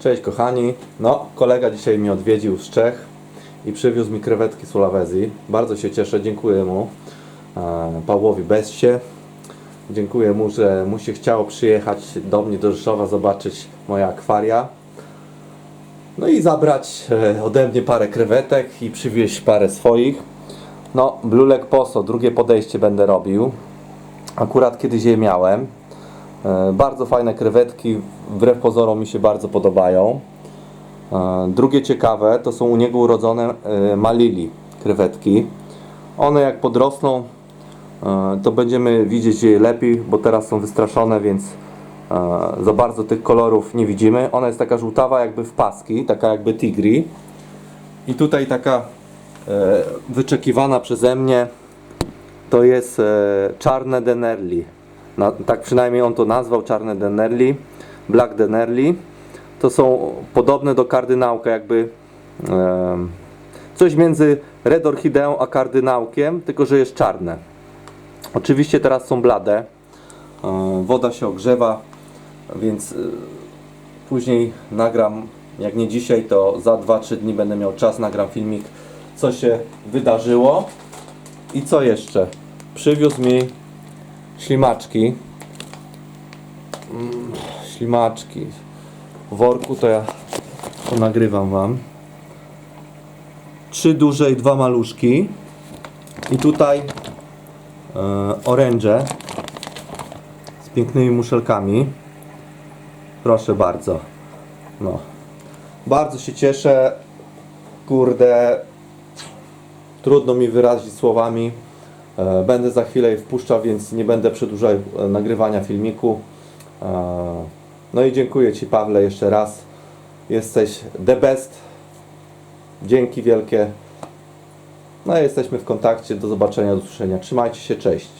Cześć kochani. No, kolega dzisiaj mnie odwiedził z Czech i przywiózł mi krewetki z Sulawesi. Bardzo się cieszę, dziękuję mu. E, Pawłowi Bessie. Dziękuję mu, że mu się chciało przyjechać do mnie do Rzeszowa, zobaczyć moje akwaria. No i zabrać e, ode mnie parę krewetek i przywieźć parę swoich. No, Blulek Poso, drugie podejście będę robił. Akurat kiedyś je miałem. E, Bardzo fajne krewetki, wbrew pozorom mi się bardzo podobają. E, Drugie ciekawe to są u niego urodzone e, malili krewetki. One jak podrosną, to będziemy widzieć je lepiej, bo teraz są wystraszone, więc za bardzo tych kolorów nie widzimy. Ona jest taka żółtawa jakby w paski, taka jakby tigri. I tutaj taka wyczekiwana przeze mnie to jest czarne Denerli. Na, tak przynajmniej on to nazwał, czarne Denerli, Black Denerli. To są podobne do kardynałka, jakby e, coś między Red Orchideą a kardynałkiem, tylko że jest czarne. Oczywiście teraz są blade. E, woda się ogrzewa, więc e, później nagram, jak nie dzisiaj, to za 2-3 dni będę miał czas, nagram filmik, co się wydarzyło. I co jeszcze? Przywiózł mi ślimaczki. Mm, Ślimaczki. W worku to ja to nagrywam wam. Trzy duże i dwa maluszki. I tutaj e, oręże z pięknymi muszelkami. Proszę bardzo. No. Bardzo się cieszę. Kurde, trudno mi wyrazić słowami. E, Będę za chwilę je wpuszczał, więc nie będę przedłużał e, nagrywania filmiku. E, No i dziękuję Ci Pawle jeszcze raz. Jesteś the best. Dzięki wielkie. No i jesteśmy w kontakcie. Do zobaczenia, do usłyszenia. Trzymajcie się, cześć.